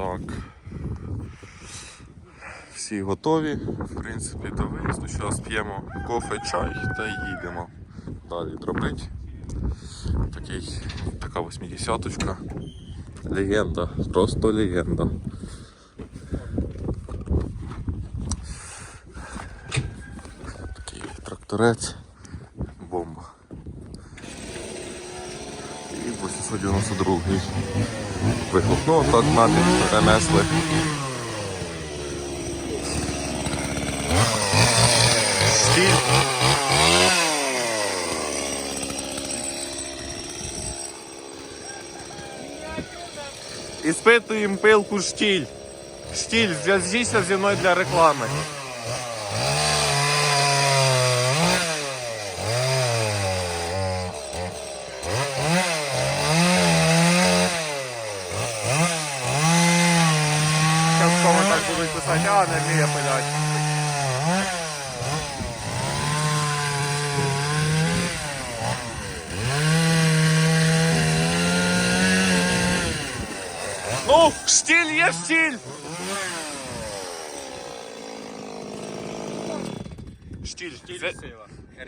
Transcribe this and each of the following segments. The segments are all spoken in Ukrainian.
Так. Всі готові, в принципі, до виїзду. Зараз п'ємо кофе, чай та їдемо далі дробить. Такий, така 80-ка. Легенда, просто легенда. Такий тракторець, бомба. І 892 Ну, так нафіг перенесли. Стіль. Іспитуємо пилку штіль. Штіль, зв'яжіться зі мною для реклами. Зараз кого так будуть писати, а не вміє пилять. Ну, штіль є штіль! Штіль. Зв'я-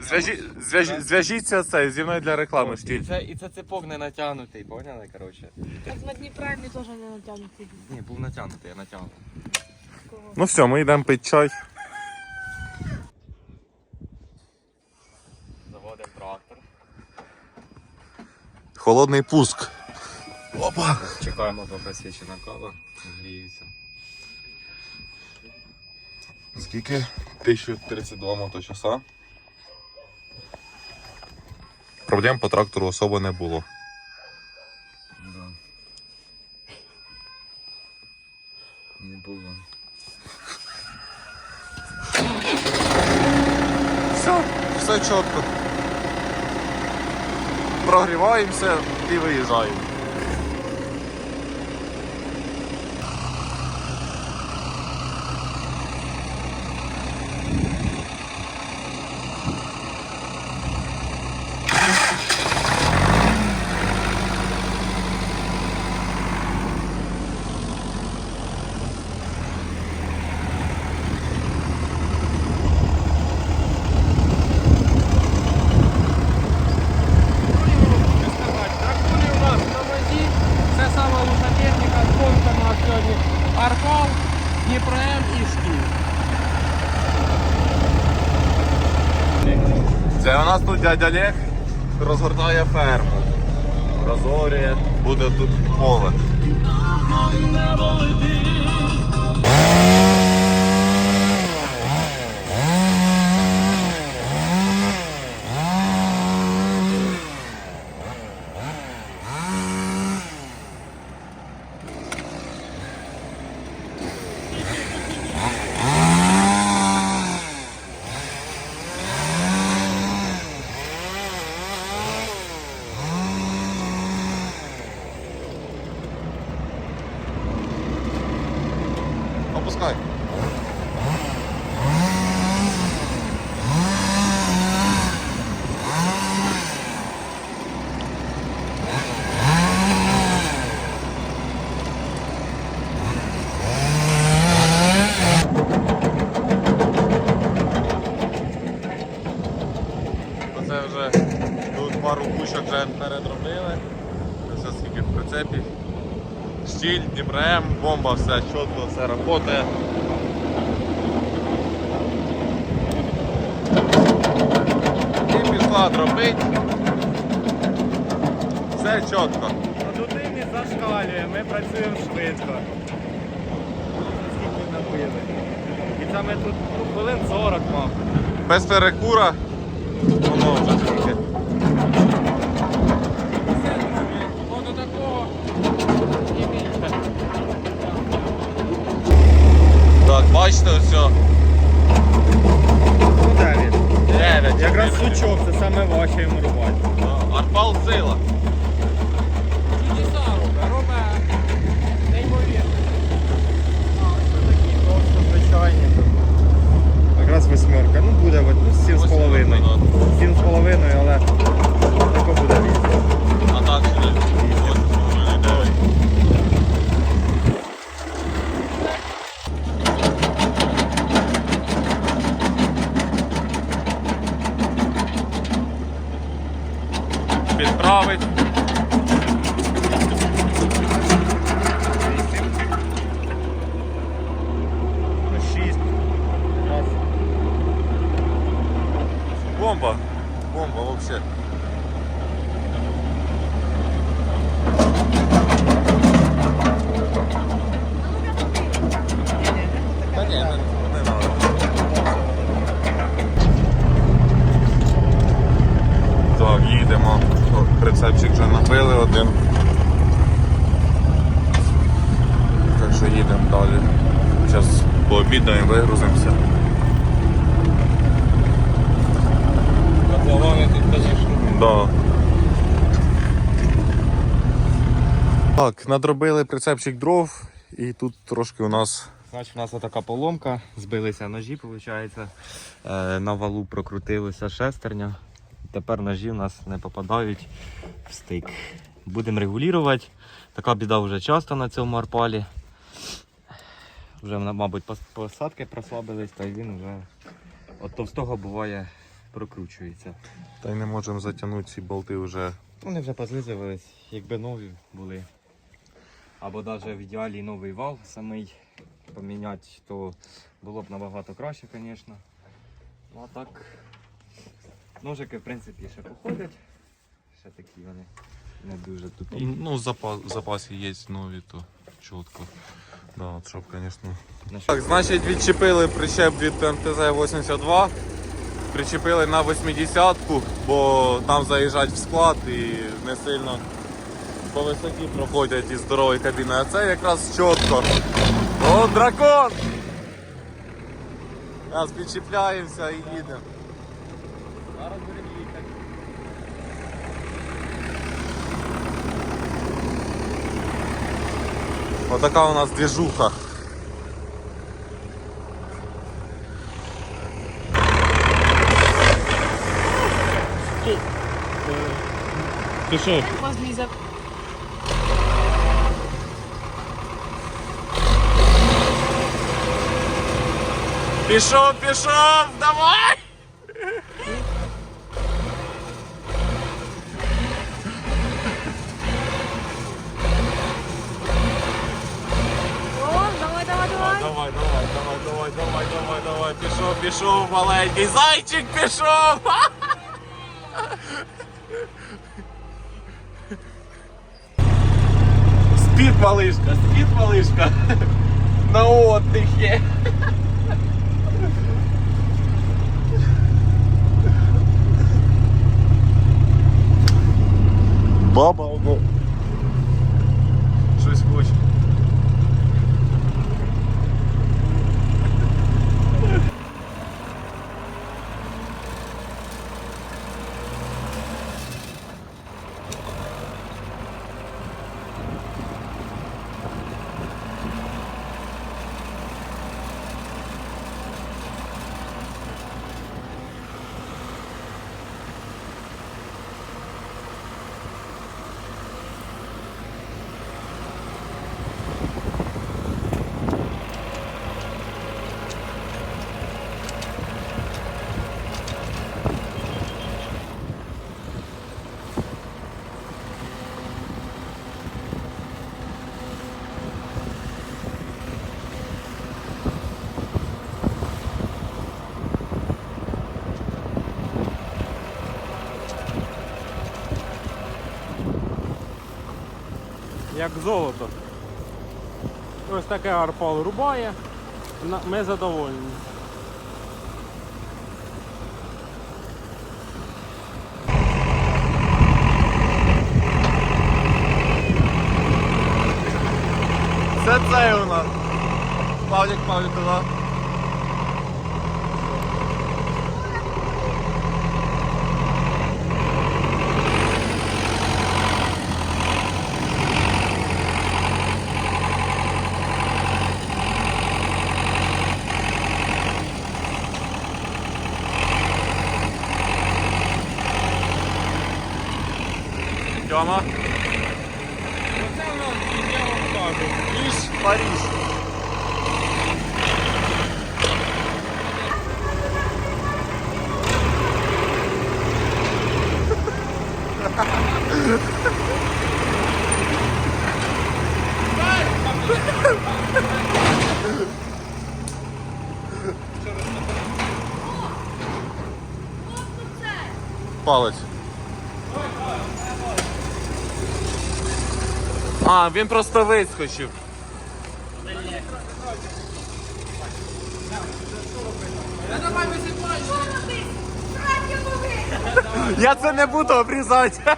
зв'яжі- зв'яжі- Зв'яжіться це зі мною для реклами штіль. Це, і це цепок не натягнутий, поняли, коротше? Так на Дніпремі теж не натягнути. Ні, був натягнутий, я натягнув. Ну все, ми йдемо пити чай. Заводимо трактор. Холодний пуск. Опа! Чекаємо, поки свічена кава гріється. Скільки? 1032 моточаса. Проблем по трактору особо не було. Прогріваємося і виїжджаємо. Це у нас тут дядя Олег розгортає ферму. Розорює, буде тут поле. Опускай. Оце вже тут пару кучок вже передробили. Все скільки в прицепі. Штіль, Дніпрем, бомба, все чітко, все працює. І пішла дробить. Все чітко. Продуктивність зашкалює, ми працюємо швидко. Скільки набили. І це ми тут ну, хвилин 40 мав. Без перекура. Воно вже скільки. Воно такого і більше. Так, бачите, все. Ну де він? 9. Якраз сучок, це саме важче йому рубати. Арпал сила. Чудеса робить, робить неймовірно. А, ось такі просто звичайні. Якраз восьмерка. Ну буде от, ну, сім з половиною. Сім з половиною, але тако буде вісім. А так сюди. ставить. Шість. Раз. Бомба. Бомба вообще. Та ні, не, не надо. Так, їдемо. О, Прицепчик вже набили один. Так що їдемо далі. Зараз пообідаємо, вигрузимося. Котловани тут. Так, надробили прицепчик дров, і тут трошки у нас Значить, у нас отака поломка, збилися ножі, виходить. Е, на валу прокрутилася шестерня. Тепер ножі у нас не попадають в стик. Будемо регулювати. Така біда вже часто на цьому арпалі. Вже, мабуть, посадки прослабились, та й він вже от товстого буває прокручується. та й не можемо затягнути ці болти вже. Вони вже позлизувались, якби нові були. Або навіть в ідеалі новий вал самий поміняти, то було б набагато краще, звісно. Ну а так, ножики, в принципі, ще походять. Ще такі вони не дуже тупі. Ну, запас, в запасі є нові, то чітко. Да, щоб, звісно. Так, значить відчепили причеп від МТЗ-82. Причепили на 80-ку, бо там заїжджать в склад і не сильно по висоті проходять із здорової кабіни. А це якраз чітко. О, дракон! Зараз підчіпляємося і їдемо. Отака у нас движуха. Ти що? Як вас лізе? Пішов, пішов, давай! Пішов, маленький, зайчик пішов! Спід, малишка, спід, малишка. На отдихе. Баба, як золото. Ось таке арпал рубає, ми задоволені. Це це у нас. Павлік, Павлік, туди. А, він просто вискочив. Я це не буду обрізати.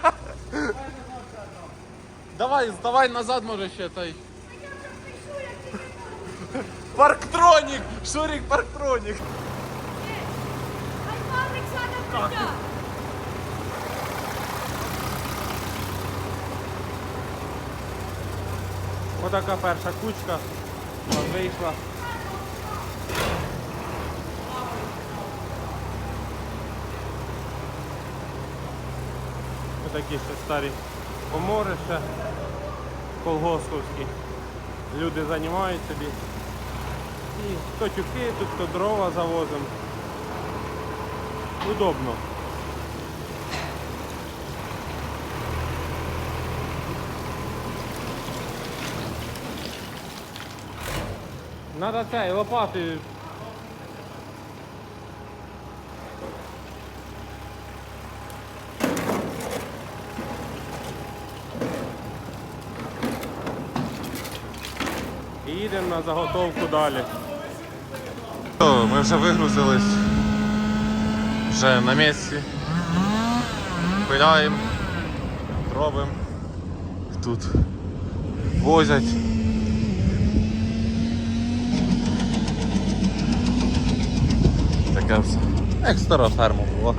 Давай, давай назад, може ще той. Парктронік! Шурік парктронік! Отака перша кучка вийшла. Отакі ще старі поморища колгосповські. Люди займають собі. І то тюки, тут то дрова завозимо. Удобно. Надо цей лопати. І їдемо на заготовку далі. Ми вже вигрузились. Вже на місці. Пиляємо, робимо. Тут возять. Таке. Як стара ферма була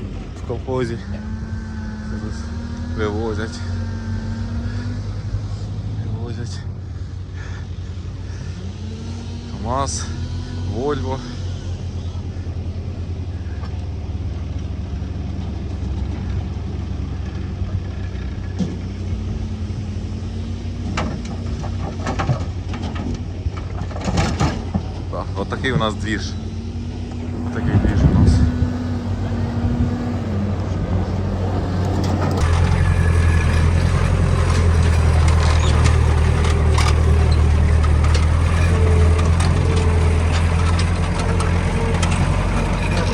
в колхозі. Вивозять. Вивозять. КАМАЗ, Вольво. Так, от такий у нас двіж. Такий двіж у нас.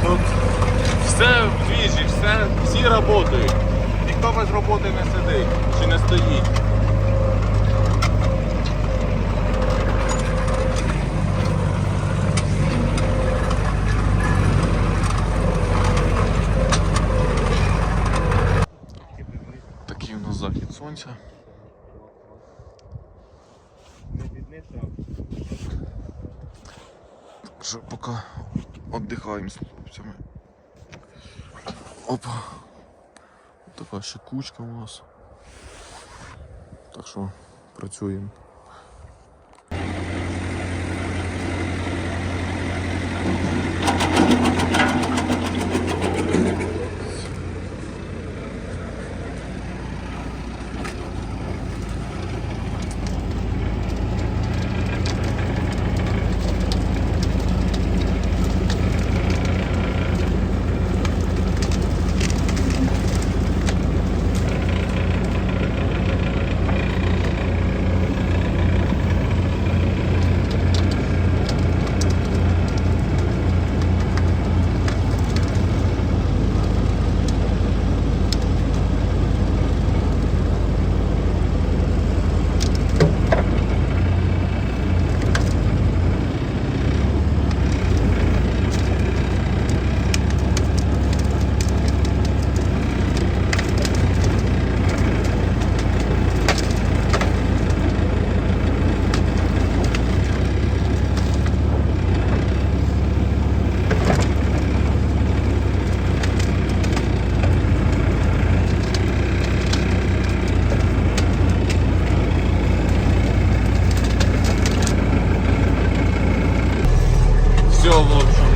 Тут все в двіжі, все, всі працюють. Ніхто без роботи не сидить чи не стоїть. Такий у нас захід сонця. Так що поки віддихаємо з хлопцями. Опа. Така ще кучка у нас. Так що працюємо.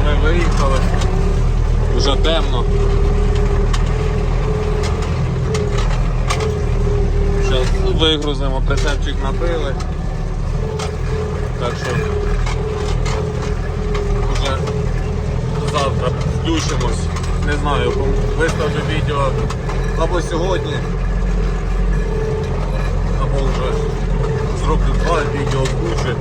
ми виїхали. Вже темно. Зараз вигрузимо, Петерчик на пили Так що вже завтра включимось. Не знаю, виставлю відео або сьогодні, або вже зроблю два відео кучі.